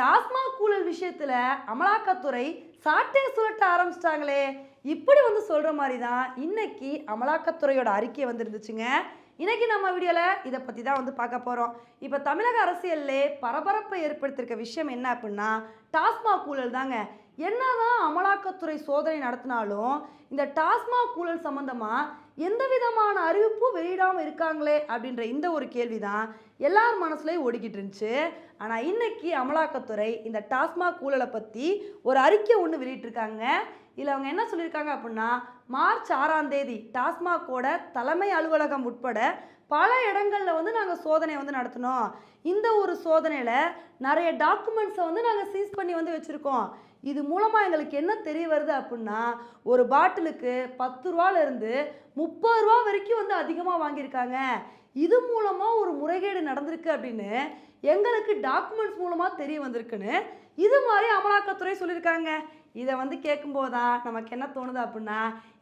டாஸ்மாக் ஊழல் விஷயத்தில் அமலாக்கத்துறை சாட்டே சுழட்ட ஆரம்பிச்சிட்டாங்களே. இப்படி வந்து சொல்கிற மாதிரி தான் இன்னைக்கு அமலாக்கத்துறையோட அறிக்கை வந்துருந்துச்சுங்க. இன்னைக்கு நம்ம வீடியோவில் இதை பற்றி தான் வந்து பார்க்க போகிறோம் இப்போ தமிழக அரசியல்லே பரபரப்பை ஏற்படுத்தியிருக்க விஷயம் என்ன அப்படின்னா டாஸ்மாக் ஊழல் தாங்க. என்னதான் அமலாக்கத்துறை சோதனை நடத்தினாலும் இந்த டாஸ்மாக் ஊழல் சம்மந்தமாக எந்த விதமான அறிவிப்பும் வெளியிடாமல் இருக்காங்களே அப்படின்ற இந்த ஒரு கேள்வி தான் எல்லார் மனசுலையும் ஓடிக்கிட்டு இருந்துச்சு. ஆனால் இன்னைக்கு அமலாக்கத்துறை இந்த டாஸ்மாக் ஊழலை பற்றி ஒரு அறிக்கை ஒன்று வெளியிட்டிருக்காங்க. இதில் அவங்க என்ன சொல்லியிருக்காங்க அப்படின்னா மார்ச் ஆறாம் தேதி டாஸ்மாகோட தலைமை அலுவலகம் உட்பட பல இடங்களில் வந்து நாங்கள் சோதனை வந்து நடத்தினோம். இந்த ஒரு சோதனையில் நிறைய டாக்குமெண்ட்ஸை வந்து நாங்கள் சீஸ் பண்ணி வந்து வச்சுருக்கோம். இது மூலமாக எங்களுக்கு என்ன தெரிய வருது அப்படின்னா ஒரு பாட்டிலுக்கு பத்து ரூபாலேருந்து முப்பது ரூபா வரைக்கும் வந்து அதிகமாக வாங்கியிருக்காங்க. இது மூலமாக ஒரு முறைகேடு நடந்திருக்கு அப்படின்னு எங்களுக்கு டாக்குமெண்ட்ஸ் மூலமாக தெரிய வந்திருக்குன்னு இது மாதிரி அமலாக்கத்துறை சொல்லியிருக்காங்க. இதை வந்து கேட்கும்போது தான் நமக்கு என்ன தோணுது அப்படின்னா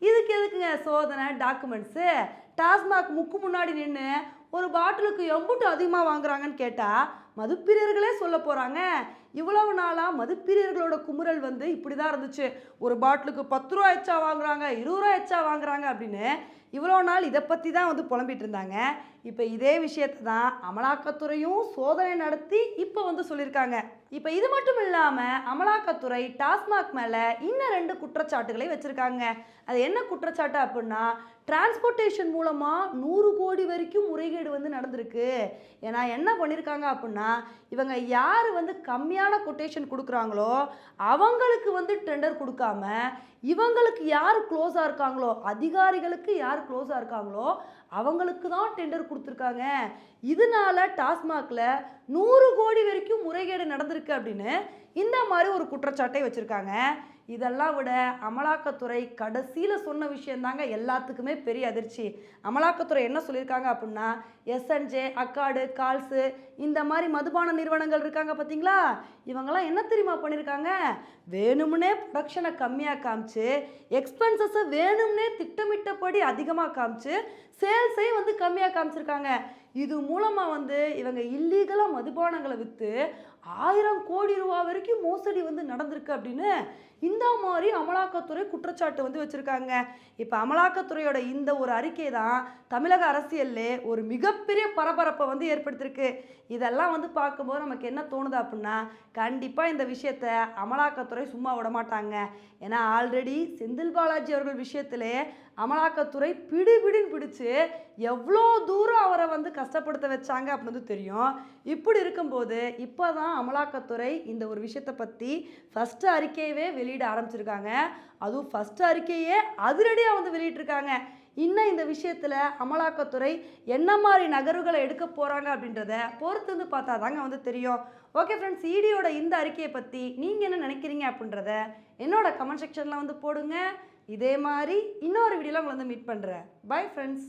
இதுக்கு எதுக்குங்க சோதனை டாக்குமெண்ட்ஸு டாஸ்மாக் முக்கு முன்னாடி நின்று ஒரு பாட்டிலுக்கு எம்புட்டு அதிகமாக வாங்குறாங்கன்னு கேட்டால் மதுப்பிரியர்களே சொல்ல போகிறாங்க இவ்வளவு நாளாக மதுப்பிரியர்களோட குமுறல் வந்து இப்படி தான் இருந்துச்சு. ஒரு பாட்டிலுக்கு பத்து ரூபா எச்சா வாங்குறாங்க இருபது ரூபா எச்சா வாங்குறாங்க அப்படின்னு இவ்வளோ நாள் இதை பற்றி தான் வந்து புலம்பிட்டு இருந்தாங்க. இப்போ இதே விஷயத்தை தான் அமலாக்கத்துறையும் சோதனை நடத்தி இப்போ வந்து சொல்லியிருக்காங்க. இப்போ இது மட்டும் இல்லாமல் அமலாக்கத்துறை டாஸ்மாக் மேலே இன்னும் ரெண்டு குற்றச்சாட்டுகளை வச்சுருக்காங்க. அது என்ன குற்றச்சாட்டு அப்படின்னா டிரான்ஸ்போர்ட்டேஷன் மூலமாக நூறு கோடி வரைக்கும் முறைகேடு வந்து நடந்திருக்கு. ஏன்னா என்ன பண்ணியிருக்காங்க அப்படின்னா இவங்க யார் வந்து கம்மியான கொட்டேஷன் கொடுக்குறாங்களோ அவங்களுக்கு வந்து டெண்டர் கொடுக்காம இவங்களுக்கு யார் க்ளோஸாக இருக்காங்களோ அதிகாரிகளுக்கு யார் க்ளோஸாக இருக்காங்களோ அவங்களுக்கு தான் டெண்டர் கொடுத்துருக்காங்க. இதனால டாஸ்மாகில் நூறு கோடி வரைக்கும் முறைகேடு நடந்திருக்கு அப்படின்னு இந்த மாதிரி ஒரு குற்றச்சாட்டை வச்சுருக்காங்க. இதெல்லாம் விட அமலாக்கத்துறை கடைசியில் சொன்ன விஷயந்தாங்க எல்லாத்துக்குமே பெரிய அதிர்ச்சி. அமலாக்கத்துறை என்ன சொல்லியிருக்காங்க அப்படின்னா எஸ்என்ஜே அக்காடு கால்ஸு இந்த மாதிரி மதுபான நிறுவனங்கள் இருக்காங்க பார்த்தீங்களா இவங்கெல்லாம் என்ன தெரியுமா பண்ணியிருக்காங்க வேணும்னே ப்ரொடக்ஷனை கம்மியாக காமிச்சு எக்ஸ்பென்சஸை வேணும்னே திட்டமிட்டபடி அதிகமாக காமிச்சு சேல்ஸையும் வந்து கம்மியாக காமிச்சிருக்காங்க. இது மூலமாக வந்து இவங்க இல்லீகலாக மதுபானங்களை விற்று ஆயிரம் கோடி ரூபா வரைக்கும் மோசடி வந்து நடந்திருக்கு அப்படின்னு இந்த மாதிரி அமலாக்கத்துறை குற்றச்சாட்டு வந்து வச்சுருக்காங்க. இப்போ அமலாக்கத்துறையோட இந்த ஒரு அறிக்கை தான் தமிழக அரசியல்லே ஒரு மிகப்பெரிய பரபரப்பை வந்து ஏற்படுத்தியிருக்கு. இதெல்லாம் வந்து பார்க்கும்போது நமக்கு என்ன தோணுது அப்படின்னா கண்டிப்பாக இந்த விஷயத்தை அமலாக்கத்துறை சும்மா விட மாட்டாங்க. ஏன்னா ஆல்ரெடி செந்தில் பாலாஜி அவர்கள் விஷயத்திலே அமலாக்கத்துறை பிடி பிடின்னு பிடிச்சு எவ்வளோ தூரம் அவரை வந்து கஷ்டப்படுத்த வச்சாங்க அப்படின்னு வந்து தெரியும். இப்படி இருக்கும்போது இப்போ தான் அமலாக்கத்துறை இந்த ஒரு விஷயத்தை பற்றி ஃபஸ்ட்டு அறிக்கையவே வெளியிட ஆரம்பிச்சிருக்காங்க. அதுவும் ஃபஸ்ட்டு அறிக்கையே அதிரடியாக வந்து வெளியிட்டிருக்காங்க. இன்னும் இந்த விஷயத்தில் அமலாக்கத்துறை என்ன மாதிரி நகர்வுகளை எடுக்க போகிறாங்க அப்படின்றத பொறுத்து வந்து பார்த்தா தாங்க வந்து தெரியும். ஓகே ஃப்ரெண்ட்ஸ் ஈடியோட இந்த அறிக்கையை பற்றி நீங்கள் என்ன நினைக்கிறீங்க அப்படின்றத என்னோட கமெண்ட் செக்ஷனில் வந்து போடுங்க. இதே மாதிரி இன்னொரு வீடியோவில் உங்களை வந்து மீட் பண்ணுறேன் பை ஃப்ரெண்ட்ஸ்